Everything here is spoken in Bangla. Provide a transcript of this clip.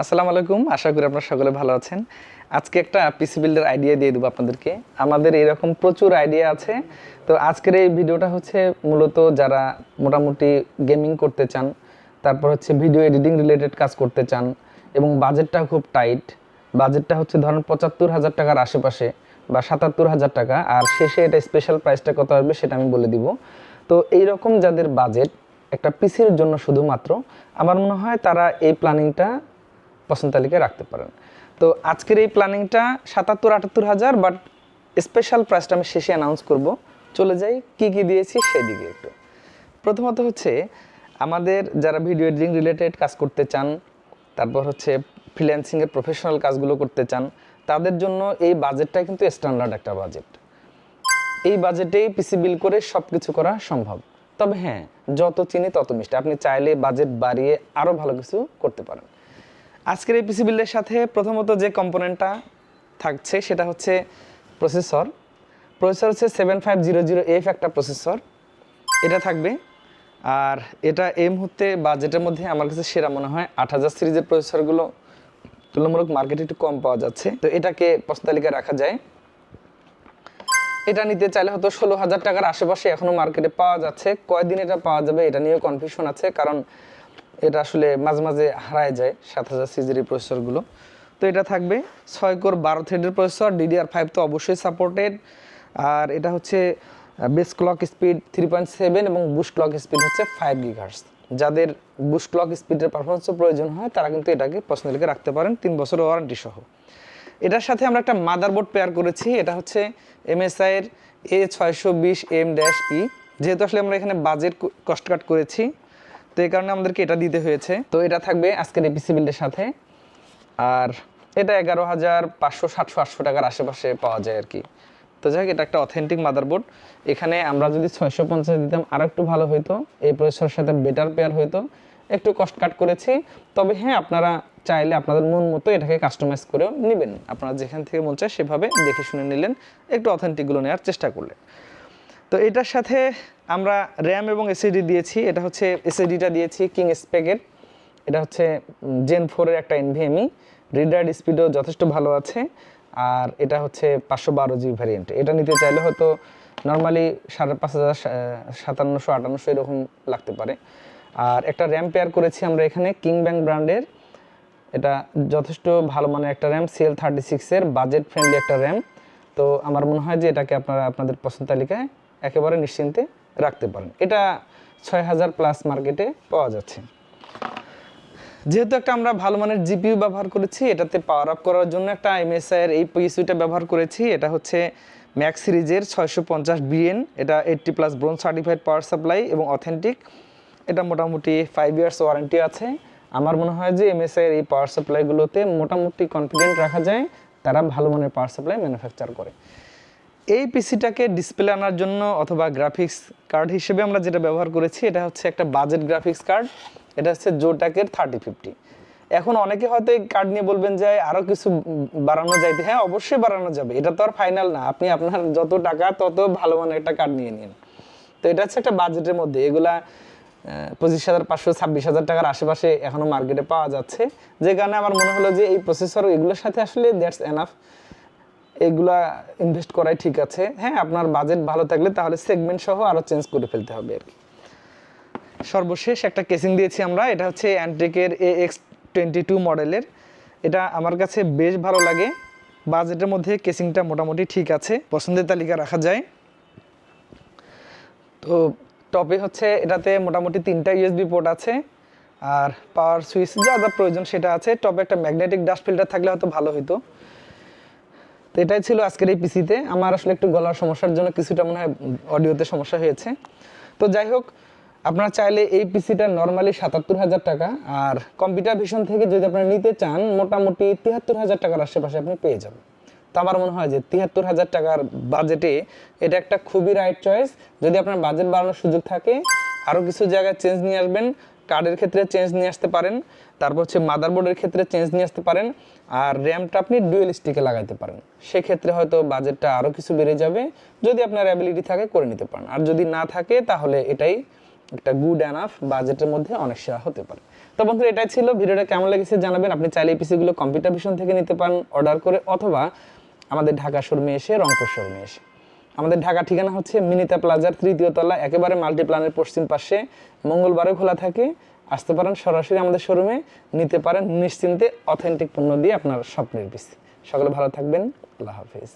আসসালামু আলাইকুম, আশা করি আপনারা সকলে ভালো আছেন। আজকে একটা পিসি বিল্ডের আইডিয়া দিয়ে দেবো আপনাদেরকে। আমাদের এরকম প্রচুর আইডিয়া আছে। তো আজকের এই ভিডিওটা হচ্ছে মূলত যারা মোটামুটি গেমিং করতে চান, তারপর হচ্ছে ভিডিও এডিটিং রিলেটেড কাজ করতে চান, এবং বাজেটটা খুব টাইট বাজেটটা হচ্ছে ধরেন পঁচাত্তর হাজার টাকার আশেপাশে বা সাতাত্তর হাজার টাকা, আর শেষে এটা স্পেশাল প্রাইসটা কত আসবে সেটা আমি বলে দিব। তো এই রকম যাদের বাজেট একটা পিসির জন্য শুধুমাত্র, আমার মনে হয় তারা এই প্ল্যানিংটা পছন্দ তালিকায় রাখতে পারেন। তো আজকের এই প্ল্যানিংটা সাতাত্তর, আটাত্তর হাজার বাট স্পেশাল প্রাইসটা আমি শেষে অ্যানাউন্স করব। চলে যাই, কি কি দিয়েছি সেদিকে একটু। প্রথমত হচ্ছে, আমাদের যারা ভিডিও এডিটিং রিলেটেড কাজ করতে চান, তারপর হচ্ছে ফ্রিল্যান্সিংয়ের প্রফেশনাল কাজগুলো করতে চান, তাদের জন্য এই বাজেটটা কিন্তু স্ট্যান্ডার্ড একটা বাজেট এই বাজেটেই পিসি বিল করে সব কিছু করা সম্ভব। তবে হ্যাঁ যত চিনি তত মিষ্টি। আপনি চাইলে বাজেট বাড়িয়ে আরও ভালো কিছু করতে পারেন। আজকের এই পিসি বিল্ডের সাথে প্রথমত যে কম্পোনেন্টটা থাকছে, সেটা হচ্ছে প্রসেসর প্রসেসর হচ্ছে seven five zero zero F একটা প্রসেসর এটা থাকবে। আর এটা এই মুহূর্তে বাজেটের মধ্যে আমার কাছে সেরা মনে হয় আট হাজার সিরিজের প্রসেসরগুলো তুলনামূলক মার্কেটে একটু কম পাওয়া যাচ্ছে। তো এটাকে পছন্দ তালিকায় রাখা যায়। এটা নিতে চাইলে হয়তো ষোলো হাজার টাকার আশেপাশে এখনও মার্কেটে পাওয়া যাচ্ছে। কয়দিন এটা পাওয়া যাবে এটা নিয়েও কনফিউশন আছে। কারণ এটা আসলে মাঝে মাঝে হারায় যায় সাত হাজার সিজির প্রসেসরগুলো তো এটা থাকবে ছয় কোর বারো থ্রেডের প্রসেসর ডিডিআর ফাইভ তো অবশ্যই সাপোর্টেড আর এটা হচ্ছে base clock speed three point seven এবং বুশ ক্লক স্পিড হচ্ছে ফাইভ গিগার্স যাদের বুশ ক্লক স্পিডের পারফরমেন্সও প্রয়োজন হয়, তারা কিন্তু এটাকে পছন্দ রাখতে পারেন, তিন বছরের ওয়ারেন্টি সহ। এটার সাথে আমরা একটা মাদারবোর্ড পেয়ার করেছি, এটা হচ্ছে এমএসআই এর এ ছয়শো বিশ এম ড্যাশ ই যেহেতু আসলে আমরা এখানে বাজেট কস্ট কাট করেছি তো এই কারণে আমাদেরকে এটা দিতে হয়েছে। তো এটা থাকবে আজকের এপিসি বিল্ডের সাথে। আর এটা এগারো হাজার পাঁচশো সাতশো আটশো টাকার আশেপাশে পাওয়া যায় আর কি। তো যাই হোক, এটা একটা অথেন্টিক মাদারবোর্ড এখানে আমরা যদি ছয়শো পঞ্চাশ দিতাম আর একটু ভালো হইতো। এই প্রসেসরের সাথে বেটার পেয়ার হইতো। একটু কষ্ট কাট করেছি। তবে হ্যাঁ আপনারা চাইলে আপনাদের মন মতো এটাকে কাস্টমাইজ করেও নেবেন। আপনারা যেখান থেকে মন চায় সেভাবে দেখে শুনে নিলেন, একটু অথেন্টিকগুলো নেওয়ার চেষ্টা করলেন। তো এটার সাথে আমরা র্যাম এবং এসএডি দিয়েছি, এটা হচ্ছে এসএডিটা দিয়েছি কিং স্পেকের এটা হচ্ছে জেন ফোরের একটা এনভিএমই রিডার স্পিডও যথেষ্ট ভালো আছে। আর এটা হচ্ছে পাঁচশো বারো জিবি ভ্যারিয়েন্ট এটা নিতে চাইলে হয়তো নর্মালি সাড়ে পাঁচ হাজার সাতান্নশো, আটান্নশো এরকম লাগতে পারে। আর একটা র্যাম পেয়ার করেছি আমরা এখানে কিং ব্যাংক ব্র্যান্ডের এটা যথেষ্ট ভালো মানের একটা র্যাম সিএল থার্টি সিক্সের বাজেট ফ্রেন্ডলি একটা র্যাম। তো আমার মনে হয় যে এটাকে আপনারা আপনাদের পছন্দ তালিকায় একেবারে নিশ্চিন্তে রাখতে পারেন। এটা ছয় হাজার প্লাস মার্কেটে পাওয়া যাচ্ছে। যেহেতু একটা আমরা ভালো মানের জিপিইউ ব্যবহার করেছি, এটাতে পাওয়ার আপ করার জন্য একটা এমএসআই এর এই পিসিটা ব্যবহার করেছি। এটা হচ্ছে ম্যাক্স সিরিজের ছয়শো পঞ্চাশ বিএন এটা eighty plus bronze certified power supply এবং অথেন্টিক এটা মোটামুটি ফাইভ ইয়ার্স ওয়ারেন্টি আছে। আমার মনে হয় যে এমএসআই এর এই পাওয়ার সাপ্লাইগুলোতে মোটামুটি কনফিডেন্ট রাখা যায়, তারা ভালো মানের পাওয়ার সাপ্লাই ম্যানুফ্যাকচার করে। এই পিসিটাকে ডিসপ্লে আনার জন্য অথবা গ্রাফিক্স কার্ড হিসেবে আমরা যেটা ব্যবহার করেছি, এটা হচ্ছে একটা বাজেট গ্রাফিক্স কার্ড এটা হচ্ছে জোটাকের থার্টি ফিফটি এখন অনেকে হয়তো এই কার্ড নিয়ে বলবেন যে আরও কিছু বাড়ানো যাইতে হ্যাঁ অবশ্যই বাড়ানো যাবে। এটা তো আর ফাইনাল না। আপনি আপনার যত টাকা, তত ভালো মানের একটা কার্ড নিয়ে নিন। তো এটা হচ্ছে একটা বাজেটের মধ্যে। এগুলা পঁচিশ হাজার, পাঁচশো, ছাব্বিশ হাজার টাকার আশেপাশে এখনও মার্কেটে পাওয়া যাচ্ছে। যে কারণে আমার মনে হলো যে, এই প্রসেসর এগুলোর সাথে আসলে দ্যাটস এনাফ এগুলা ইনভেস্ট করাই ঠিক আছে। হ্যাঁ আপনার বাজেট ভালো থাকলে তাহলে সেগমেন্ট সহ আরও চেঞ্জ করে ফেলতে হবে আর কি। সর্বশেষ একটা কেসিং দিয়েছি আমরা, এটা হচ্ছে অ্যান্ট্রিকের এ এক্স টোয়েন্টি টু মডেলের এটা আমার কাছে বেশ ভালো লাগে। বাজেটের মধ্যে কেসিংটা মোটামুটি ঠিক আছে, পছন্দের তালিকা রাখা যায়। তো টপে হচ্ছে এটাতে মোটামুটি তিনটা ইউএসবি পোর্ট আছে, আর পাওয়ার সুইচ যা যা প্রয়োজন সেটা আছে। টপে একটা ম্যাগনেটিক ডাস্ট ফিল্টার থাকলে হয়তো ভালো হতো তো এটাই ছিল আজকের এই পিসিতে। আমার আসলে একটু গলার সমস্যার জন্য কিছুটা মনে হয় অডিওতে সমস্যা হয়েছে। তো যাই হোক, আপনারা চাইলে এই পিসিটা নর্মালি সাতাত্তর হাজার টাকা আর কম্পিউটার ভিশন থেকে যদি আপনারা নিতে চান, মোটামুটি তিয়াত্তর হাজার টাকার আশেপাশে আপনি পেয়ে যাবেন। তো আমার মনে হয় যে তিয়াত্তর হাজার টাকার বাজেটে এটা একটা খুবই রাইট চয়েস যদি আপনার বাজেট বাড়ানোর সুযোগ থাকে আরও কিছু জায়গায় চেঞ্জ নিয়ে আসবেন। কার্ডের ক্ষেত্রে চেঞ্জ নিয়ে আসতে পারেন, তারপর হচ্ছে মাদারবোর্ডের ক্ষেত্রে চেঞ্জ নিয়ে আসতে পারেন, আর র্যামটা আপনি ডুয়েল স্টিকে লাগাইতে পারেন। সেক্ষেত্রে হয়তো বাজেটটা আরও কিছু বেড়ে যাবে, যদি আপনার অ্যাবিলিটি থাকে করে নিতে পারেন। আর যদি না থাকে, তাহলে এটাই একটা গুড অ্যানাফ বাজেটের মধ্যে অনেক সেরা হতে পারে। তো বন্ধুরা, এটাই ছিল। ভিডিওটা কেমন লেগেছে জানাবেন। আপনি চাইলে এই পিসিগুলো কম্পিউটার ভিশন থেকে নিতে পারেন অর্ডার করে, অথবা আমাদের ঢাকা শোরুমে এসে রংপুর শোরুমে এসে। আমাদের ঢাকা ঠিকানা হচ্ছে মিনিতা প্লাজার তৃতীয় তলা, একেবারে মাল্টিপ্লানের পশ্চিম পাশে। মঙ্গলবারও খোলা থাকে। আসতে পারেন সরাসরি আমাদের শোরুমে নিতে পারেন নিশ্চিন্তে অথেন্টিক পণ্য দিয়ে আপনার স্বপ্নের পিস সকলে ভালো থাকবেন। আল্লাহ হাফিজ।